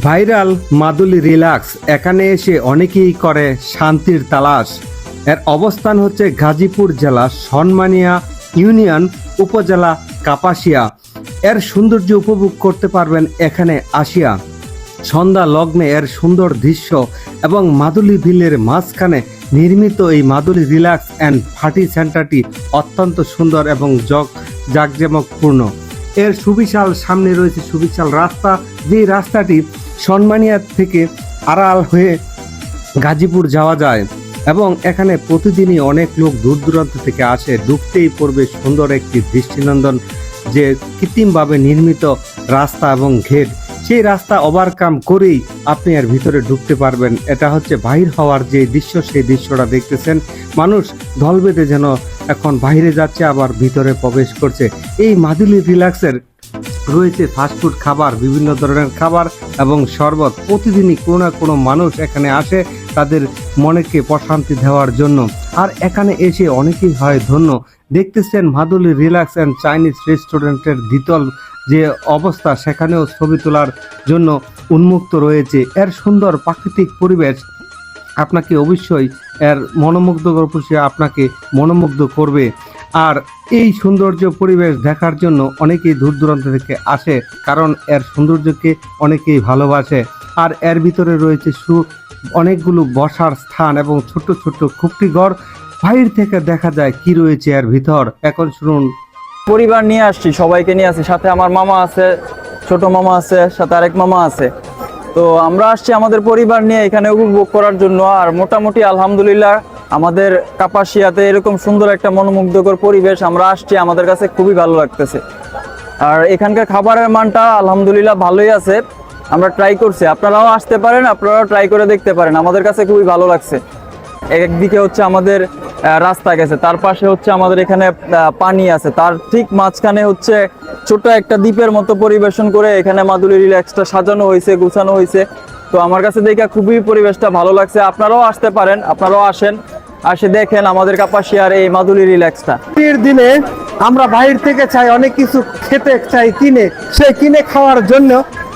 Viral মাদুলি relax, এখানে এসে অনেকেই করে শান্তির তালাশ। এর অবস্থান হচ্ছে গাজীপুর জেলা সনমানিয়া ইউনিয়ন, উপজেলা কাপাসিয়া। এর সৌন্দর্য উপভোগ করতে পারবেন এখানে আসিয়া। সন্ধ্যা লগ্নে এর সুন্দর দৃশ্য এবং মাদুলি বিলের মাঝখানে নির্মিত এই মাদুলি রিল্যাক্স অ্যান্ড পার্টি সেন্টারটি অত্যন্ত সুন্দর এবং জগ জাঁকজমকপূর্ণ। এর সুবিশাল সামনে রয়েছে সুবিশাল রাস্তা। যে রাস্তাটি সন্মানিয়া থেকে আড়াল হয়ে গাজীপুর যাওয়া যায় এবং এখানে প্রতিদিনই অনেক লোক দূর দূরান্ত থেকে আসে। ঢুকতেই পড়বে সুন্দর একটি দৃষ্টিনন্দন যে কৃত্রিমভাবে নির্মিত রাস্তা এবং ঘেট সেই রাস্তা ওভারকাম করেই আপনি এর ভিতরে ঢুকতে পারবেন। এটা হচ্ছে বাহির হওয়ার যে দৃশ্য, সেই দৃশ্যটা দেখতেছেন। মানুষ দল বেঁধে যেন এখন বাইরে যাচ্ছে, আবার ভিতরে প্রবেশ করছে। এই মাদুলি রিল্যাক্সের রয়েছে ফাস্টফুড খাবার, বিভিন্ন ধরনের খাবার এবং শরবত। প্রতিদিনই কোনো না কোনো মানুষ এখানে আসে তাদের মনেকে প্রশান্তি দেওয়ার জন্য। আর এখানে এসে অনেকেই হয় ধন্য। দেখতেছেন মাদুলি রিল্যাক্স অ্যান্ড চাইনিজ রেস্টুরেন্টের দ্বিতল যে অবস্থা, সেখানেও ছবি তোলার জন্য উন্মুক্ত রয়েছে। এর সুন্দর প্রাকৃতিক পরিবেশ আপনাকে অবশ্যই এর মনোমুগ্ধকর পরিবেশ আপনাকে মনোমুগ্ধ করবে। আর এই সৌন্দর্য পরিবেশ দেখার জন্য অনেকেই দূর দূরান্ত থেকে আসে, কারণ এর সৌন্দর্যকে অনেকেই ভালোবাসে। আর এর ভিতরে রয়েছে সু, অনেকগুলো বসার স্থান এবং ছোট ছোট খুপটি ঘর বাইরে থেকে দেখা যায় কি রয়েছে এর ভিতর। এখন শুনুন। পরিবার নিয়ে আসছি, সবাইকে নিয়ে আসছি। সাথে আমার মামা আছে, ছোট মামা আছে, সাথে আরেক মামা আছে। তো আমরা আসছি আমাদের পরিবার নিয়ে এখানে উপভোগ করার জন্য। আর মোটামুটি আলহামদুলিল্লাহ আমাদের কাপাসিয়াতে এরকম সুন্দর একটা মনোমুগ্ধকর পরিবেশ আমরা আসছি, আমাদের কাছে খুবই ভালো লাগতেছে। আর এখানকার খাবারের মানটা আলহামদুলিল্লাহ ভালোই আছে, আমরা ট্রাই করছি। আপনারাও আসতে পারেন, আপনারাও ট্রাই করে দেখতে পারেন, আমাদের কাছে খুবই ভালো লাগছে। একদিকে হচ্ছে আমাদের রাস্তা গেছে, তার পাশে হচ্ছে আমাদের এখানে পানি আছে। তার ঠিক মাঝখানে হচ্ছে ছোট একটা দ্বীপের মতো পরিবেশন করে এখানে মাদুলি রিল্যাক্সটা সাজানো হয়েছে, গুছানো হয়েছে। তো আমার কাছে দেখে খুবই পরিবেশটা ভালো লাগছে। আপনারাও আসতে পারেন, আপনারাও আসেন। আসে দেখেন আমাদের কাপাসিয়ার এই মাদুলি রিল্যাক্সটা ছুটির দিনে আমরা বাইরে থেকে চাই, অনেক কিছু খেতে চাই, কিনে। সেই কিনে খাওয়ার জন্য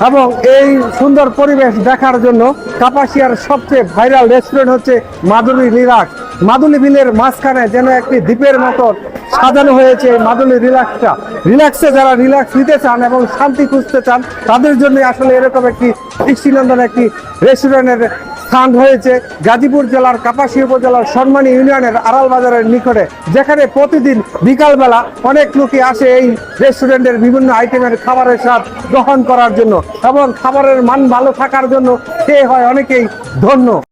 এবং এই সুন্দর পরিবেশ দেখার জন্য কাপাসিয়ার সবচেয়ে ভাইরাল রেস্টুরেন্ট হচ্ছে মাদুলি রিলাক্স মাদুলি বিলের মাঝখানে যেন একটি দ্বীপের মতো সাজানো হয়েছে মাদুলি রিল্যাক্সটা রিল্যাক্সে যারা রিল্যাক্স নিতে চান এবং শান্তি খুঁজতে চান, তাদের জন্য আসলে এরকম একটি দৃষ্টিনন্দন একটি রেস্টুরেন্টের স্থান হয়েছে গাজীপুর জেলার কাপাসী উপজেলার সন্মানী ইউনিয়নের আড়াল বাজারের নিকটে, যেখানে প্রতিদিন বিকালবেলা অনেক লোকই আসে এই রেস্টুরেন্টের বিভিন্ন আইটেমের খাবারের স্বাদ গ্রহণ করার জন্য এবং খাবারের মান ভালো থাকার জন্য সে হয় অনেকেই ধন্য।